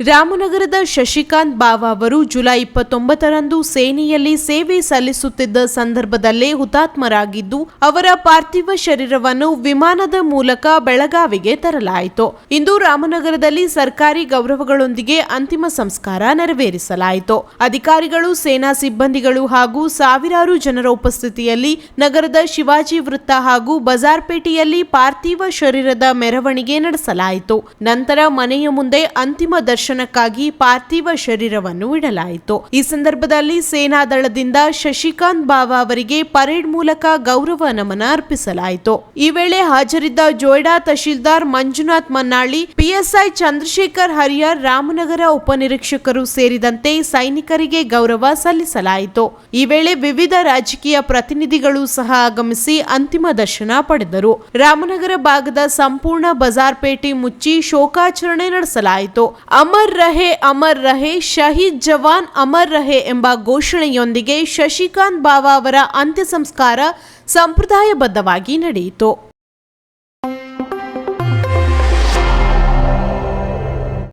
ರಾಮನಗರದ ಶಶಿಕಾಂತ್ ಬಾವಾ ಅವರು ಜುಲೈ ಇಪ್ಪತ್ತೊಂಬತ್ತರಂದು ಸೇನೆಯಲ್ಲಿ ಸೇವೆ ಸಲ್ಲಿಸುತ್ತಿದ್ದ ಸಂದರ್ಭದಲ್ಲೇ ಹುತಾತ್ಮರಾಗಿದ್ದು, ಅವರ ಪಾರ್ಥಿವ ಶರೀರವನ್ನು ವಿಮಾನದ ಮೂಲಕ ಬೆಳಗಾವಿಗೆ ತರಲಾಯಿತು. ಇಂದು ರಾಮನಗರದಲ್ಲಿ ಸರ್ಕಾರಿ ಗೌರವಗಳೊಂದಿಗೆ ಅಂತಿಮ ಸಂಸ್ಕಾರ ನೆರವೇರಿಸಲಾಯಿತು. ಅಧಿಕಾರಿಗಳು, ಸೇನಾ ಸಿಬ್ಬಂದಿಗಳು ಹಾಗೂ ಸಾವಿರಾರು ಜನರ ಉಪಸ್ಥಿತಿಯಲ್ಲಿ ನಗರದ ಶಿವಾಜಿ ವೃತ್ತ ಹಾಗೂ ಬಜಾರ್ಪೇಟೆಯಲ್ಲಿ ಪಾರ್ಥಿವ ಶರೀರದ ಮೆರವಣಿಗೆ ನಡೆಸಲಾಯಿತು. ನಂತರ ಮನೆಯ ಮುಂದೆ ಅಂತಿಮ ದರ್ಶನಕ್ಕಾಗಿ ಪಾರ್ಥಿವ ಶರೀರವನ್ನು ಇಡಲಾಯಿತು. ಈ ಸಂದರ್ಭದಲ್ಲಿ ಸೇನಾ ದಳದಿಂದ ಶಶಿಕಾಂತ್ ಬಾವಾ ಅವರಿಗೆ ಪರೇಡ್ ಮೂಲಕ ಗೌರವ ನಮನ ಅರ್ಪಿಸಲಾಯಿತು. ಈ ವೇಳೆ ಹಾಜರಿದ್ದ ಜೋಯ್ಡಾ ತಹಶೀಲ್ದಾರ್ ಮಂಜುನಾಥ್ ಮನ್ನಾಳಿ, ಪಿಎಸ್ಐ ಚಂದ್ರಶೇಖರ್ ಹರಿಯಾರ್ ರಾಮನಗರ ಉಪನಿರೀಕ್ಷಕರು ಸೇರಿದಂತೆ ಸೈನಿಕರಿಗೆ ಗೌರವ ಸಲ್ಲಿಸಲಾಯಿತು. ಈ ವೇಳೆ ವಿವಿಧ ರಾಜಕೀಯ ಪ್ರತಿನಿಧಿಗಳು ಸಹ ಆಗಮಿಸಿ ಅಂತಿಮ ದರ್ಶನ ಪಡೆದರು. ರಾಮನಗರ ಭಾಗದ ಸಂಪೂರ್ಣ ಬಜಾರ್ ಬಜಾರ್ಪೇಟೆ ಮುಚ್ಚಿ ಶೋಕಾಚರಣೆ ನಡೆಸಲಾಯಿತು. ಅಮರ್ ರಹೆ ಅಮರ್ ರಹೆ, ಶಹೀದ್ ಜವಾನ್ ಅಮರ್ ರಹೆ ಎಂಬ ಘೋಷಣೆಯೊಂದಿಗೆ ಶಶಿಕಾಂತ್ ಬಾವಾ ಅವರ ಅಂತ್ಯ ಸಂಸ್ಕಾರ ಸಂಪ್ರದಾಯಬದ್ಧವಾಗಿ ನಡೆಯಿತು.